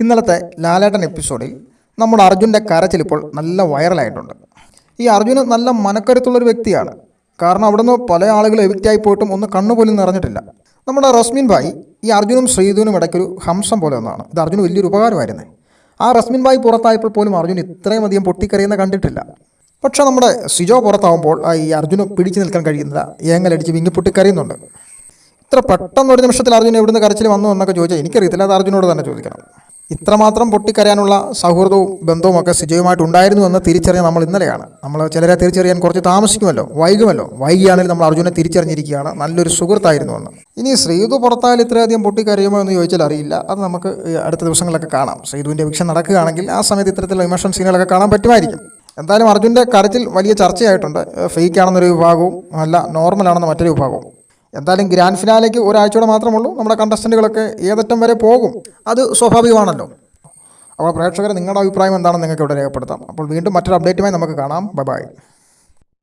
ഇന്നലത്തെ ലാലേട്ടൻ എപ്പിസോഡിൽ നമ്മുടെ അർജുന്റെ കരച്ചിൽ ഇപ്പോൾ നല്ല വൈറലായിട്ടുണ്ട്. ഈ അർജുന് നല്ല മനക്കരുത്തുള്ളൊരു വ്യക്തിയാണ്. കാരണം അവിടുന്ന് പല ആളുകൾ എവിക്റ്റായി പോയിട്ടും ഒന്ന് കണ്ണുപോലും നിറഞ്ഞിട്ടില്ല. നമ്മുടെ റസ്മിൻ ഭായ് ഈ അർജുനും ശ്രീധുവിനും ഇടയ്ക്കൊരു ഹംസം പോലെ ഒന്നാണ്. ഇത് അർജുന് വലിയൊരു ഉപകാരമായിരുന്നേ. ആ റസ്മിൻ ഭായ് പുറത്തായപ്പോൾ പോലും അർജുൻ ഇത്രയും അധികം പൊട്ടിക്കറിയുന്ന കണ്ടിട്ടില്ല. പക്ഷേ നമ്മുടെ സിജോ പുറത്താവുമ്പോൾ ഈ അർജുന് പിടിച്ചു നിൽക്കാൻ കഴിയുന്നില്ല. ഏങ്ങലടിച്ച് വിങ്ങി പൊട്ടിക്കറിയുന്നുണ്ട് ഇത്ര പെട്ടെന്ന് ഒരു നിമിഷത്തിൽ അർജുൻ എവിടുന്ന് കരച്ചിൽ വന്നു എന്നൊക്കെ ചോദിച്ചാൽ എനിക്കറിയത്തില്ല. അത് അർജുനോട് തന്നെ ചോദിക്കണം. ഇത്രമാത്രം പൊട്ടിക്കരയാനുള്ള സൗഹൃദവും ബന്ധവും ഒക്കെ സിജയുമായിട്ട് ഉണ്ടായിരുന്നു എന്ന് തിരിച്ചറിയാൻ നമ്മൾ ഇന്നലെയാണ്. നമ്മൾ ചിലരെ തിരിച്ചറിയാൻ കുറച്ച് താമസിക്കുമല്ലോ വൈകുമല്ലോ. വൈകിയാണെങ്കിൽ നമ്മൾ അർജുനെ തിരിച്ചറിഞ്ഞിരിക്കുകയാണ്. നല്ലൊരു സുഹൃത്തായിരുന്നു എന്ന്. ഇനി ശ്രീതു പുറത്താൽ ഇത്രയധികം പൊട്ടിക്കരയുമോ എന്ന് ചോദിച്ചാൽ അറിയില്ല. അത് നമുക്ക് അടുത്ത ദിവസങ്ങളൊക്കെ കാണാം. ശ്രീതുവിന്റെ വിക്ഷം നടക്കുകയാണെങ്കിൽ ആ സമയത്ത് ഇത്തരത്തിലുള്ള ഇമോഷൻ സീനുകളൊക്കെ കാണാൻ പറ്റുമായിരിക്കും. എന്തായാലും അർജുന്റെ കാര്യത്തിൽ വലിയ ചർച്ചയായിട്ടുണ്ട്. ഫേക്ക് ആണെന്നൊരു വിഭാഗവും അല്ല നോർമൽ ആണെന്ന മറ്റൊരു വിഭാഗവും. എന്തായാലും ഗ്രാൻഡ് ഫിനാലേക്ക് ഒരാഴ്ചയോടെ മാത്രമുള്ളൂ. നമ്മുടെ കണ്ടസ്റ്റന്റുകളൊക്കെ ഏതറ്റം വരെ പോകും. അത് സ്വാഭാവികമാണല്ലോ. അപ്പോൾ പ്രേക്ഷകർ നിങ്ങളുടെ അഭിപ്രായം എന്താണെന്ന് നിങ്ങൾക്ക് ഇവിടെ രേഖപ്പെടുത്താം. അപ്പോൾ വീണ്ടും മറ്റൊരു അപ്ഡേറ്റുമായി നമുക്ക് കാണാം. Bye bye